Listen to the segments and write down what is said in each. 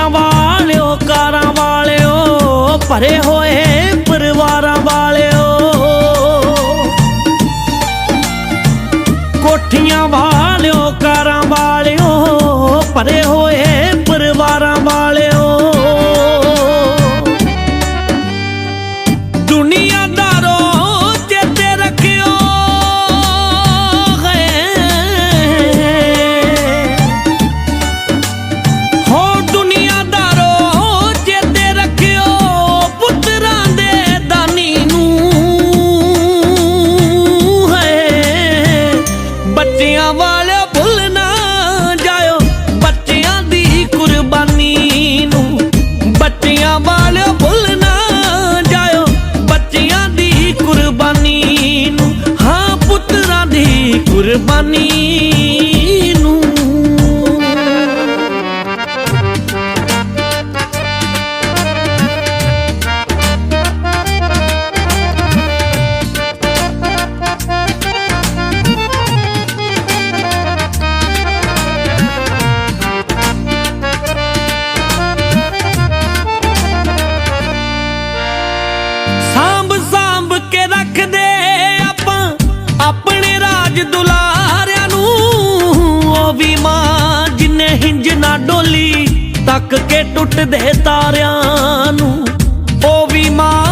ਕੋਠੀਆਂ ਵਾਲਿਓ ਕਾਰਾਂ ਵਾਲਿਓ ਭਰੇ ਹੋਏ ਪਰਿਵਾਰਾਂ ਵਾਲਿਓ। ਕੋਠੀਆਂ ਵਾਲਿਓ ਕਾਰਾਂ ਵਾਲਿਓ ਭਰੇ ਕੁਰਬਾਨੀ ਨੂੰ। ਸਾਂਭ ਸਾਂਭ ਕੇ ਰੱਖਦੇ ਆਪਾਂ ਆਪਣੇ ਰਾਜ ਦੁਲ ਤੱਕ ਕੇ ਟੁੱਟਦੇ ਤਾਰਿਆਂ ਨੂੰ। ਉਹ ਵੀ ਮਾਂ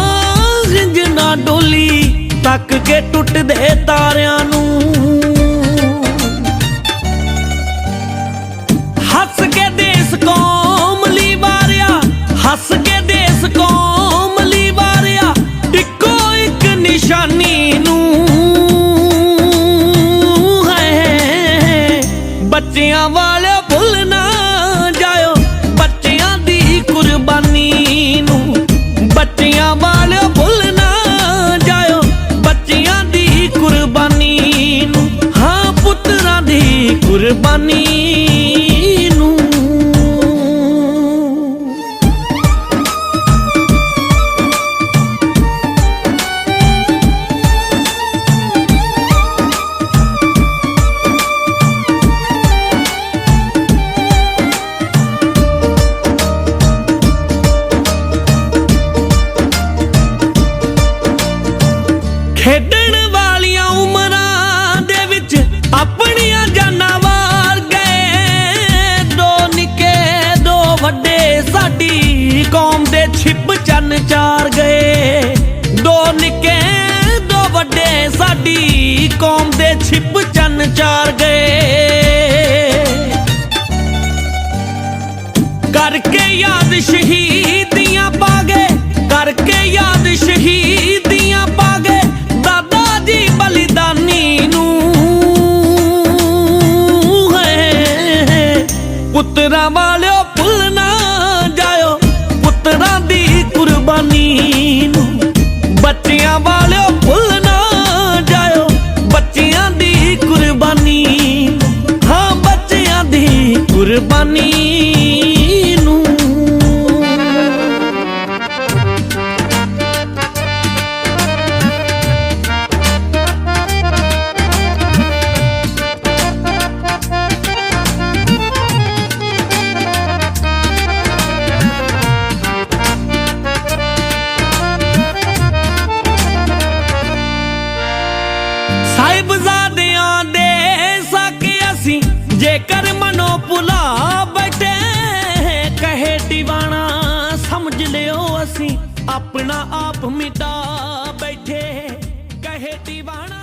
ਹਿੰਜ ਨਾ ਡੋਲੀ, ਤੱਕ ਕੇ ਟੁੱਟਦੇ ਤਾਰਿਆਂ ਨੂੰ। ਹੱਸ ਕੇ ਦੇਸ ਕੌਮ ਲਈ ਵਾਰਿਆ, ਹੱਸ ਕੇ ਦੇਸ ਕੌਮ ਲਈ ਵਾਰਿਆ, ਇੱਕੋ ਇੱਕ ਨਿਸ਼ਾਨੀ ਨੂੰ। ਹੈ ਬੱਚਿਆਂ ਵਾਲੇ ਭੁੱਲਣਾ ਕੁਰਬਾਨੀ ਨੂੰ। ਖੇਡਣ ਵਾਲੀਆਂ ਉਮਰਾਂ ਕੌਮ ਦੇ ਛਿਪ ਚੰਨ ਚਾਰ ਗਏ। ਕਰਕੇ ਯਾਦ ਸ਼ਹੀਦੀਆਂ ਪਾਗੇ ਕਰਕੇ ਯਾਦ ਸ਼ਹੀਦੀਆਂ ਕੁਰਬਾਨੀ ਅਸੀਂ ਆਪਣਾ ਆਪ ਮਿਟਾ ਬੈਠੇ। ਕਹੇ ਦੀਵਾਨਾ